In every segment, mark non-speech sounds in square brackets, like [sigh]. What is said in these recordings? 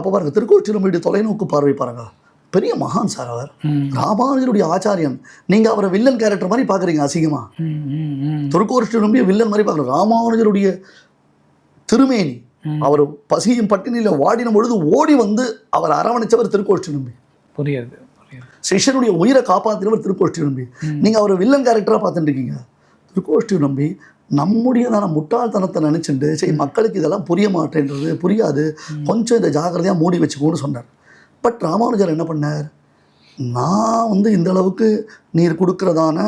அப்போ பாருங்க திருக்கோச்சிலம்புடைய தொலைநோக்கு பார்வை பாருங்க. பெரிய மகான் சார் அவர். ம். ராமானுஜருடைய ஆச்சாரியன். நீங்க அவரை வில்லன் கேரக்டர் மாதிரி பாக்குறீங்க அசிங்கமா? ம், ம், ம். திருக்கோஷ்டிலம்பிய வில்லன் மாதிரி பார்க்குறோம் ராமானுஜருடைய திருமேனி. அவர் பசியும் பட்டினியில வாடின பொழுது ஓடி வந்து அவர் அரவணைச்சவர் திருக்கோஷ்டிலம்பி புரியுது புரியுது. சிஷ்யனுடைய உயிரை காப்பாற்றினவர் திருக்கோஷ்டி நம்பி நீங்க அவரை வில்லன் கேரக்டராக பார்த்துட்டு இருக்கீங்க. திருக்கோஷ்டி நம்பி நம்முடையதான முட்டாள்தனத்தை நினைச்சுட்டு சரி மக்களுக்கு இதெல்லாம் புரிய மாட்டேன்றது புரியாது. கொஞ்சம் இதை ஜாக்கிரதையா மூடி வச்சுக்கோன்னு சொன்னார். பட் ராமானுஜர் என்ன பண்ணார்? நான் வந்து இந்த அளவுக்கு நீர் கொடுக்கறதான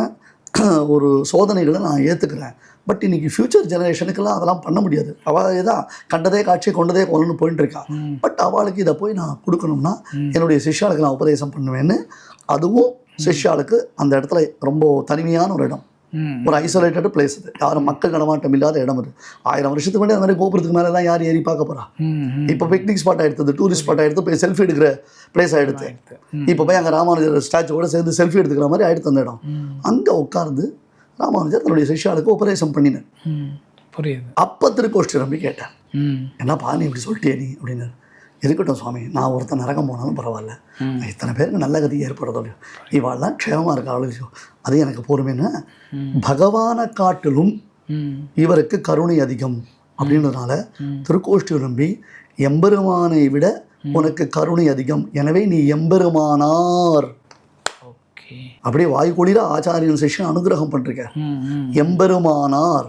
[clears throat] ஒரு சோதனைகளை நான் ஏற்றுக்கிறேன் பட் இன்னைக்கு ஃப்யூச்சர் ஜெனரேஷனுக்கெல்லாம் அதெல்லாம் பண்ண முடியாது. அவள் தான் கண்டதே காட்சி கொண்டதே கொள்ளணும்னு போயிட்டு இருக்கா. பட் அவளுக்கு இதை போய் நான் கொடுக்கணும்னா என்னுடைய சிஷ்யாளுக்கு நான் உபதேசம் பண்ணுவேன்னு அதுவும் சிஷ்யாளுக்கு அந்த இடத்துல ரொம்ப தனிமையான ஒரு இடம். ஒரு ஐசோலேட்டட் பிளேஸ் அது. யாரும் மக்கள் நடமாட்டம் இல்லாத இடம் அது. ஆயிரம் வருஷத்துக்கு முன்னாடி அந்த மாதிரி கோபுரத்துக்கு மேலே தான் யார் ஏறி பார்க்க ம். இப்போ பிக்னிக் ஸ்பாட் ஆயிடுது டூரிஸ்ட் ஸ்பாட் ஆயிடுத்து போய் செல்ஃபி எடுக்கிற பிளேஸ் ஆயிடுது ம். இப்போ போய் அங்கே ராமானுஜர் ஸ்டாச்சுவோட சேர்ந்து செல்ஃபி எடுத்துக்கிற மாதிரி ஆயிடுத்து அந்த இடம். அங்கே உட்கார்ந்து ராமானுஜர் தன்னுடைய சிஷ்யாளுக்கு உபதேசம் பண்ணினார். புரியுது. அப்போ திருக்கோஷ்டி நம்பி கேட்டேன் ம். என்னப்பா நீ இப்படி சொல்லிட்டியே நீ? அப்படின்னு இருக்கட்டும் சுவாமி நான் ஒருத்தன் நரகம் போனாலும் பரவாயில்ல. இத்தனை பேருக்கு நல்ல கதி ஏற்படுறதோ இவாள்லாம் க்ஷேமமாக இருக்கா அவளுக்கு அது எனக்கு போருமேன்னு. பகவானை காட்டிலும். இவருக்கு கருணை அதிகம் அப்படின்றதுனால. திருக்கோஷ்டி நம்பி எம்பெருமானை விட உனக்கு கருணை அதிகம் எனவே நீ எம்பெருமானார் அப்படியே வாய்க்குளிர ஆச்சாரியன் சிஷ்யன் அனுகிரகம் பண்ணிருக்க. எம்பெருமானார்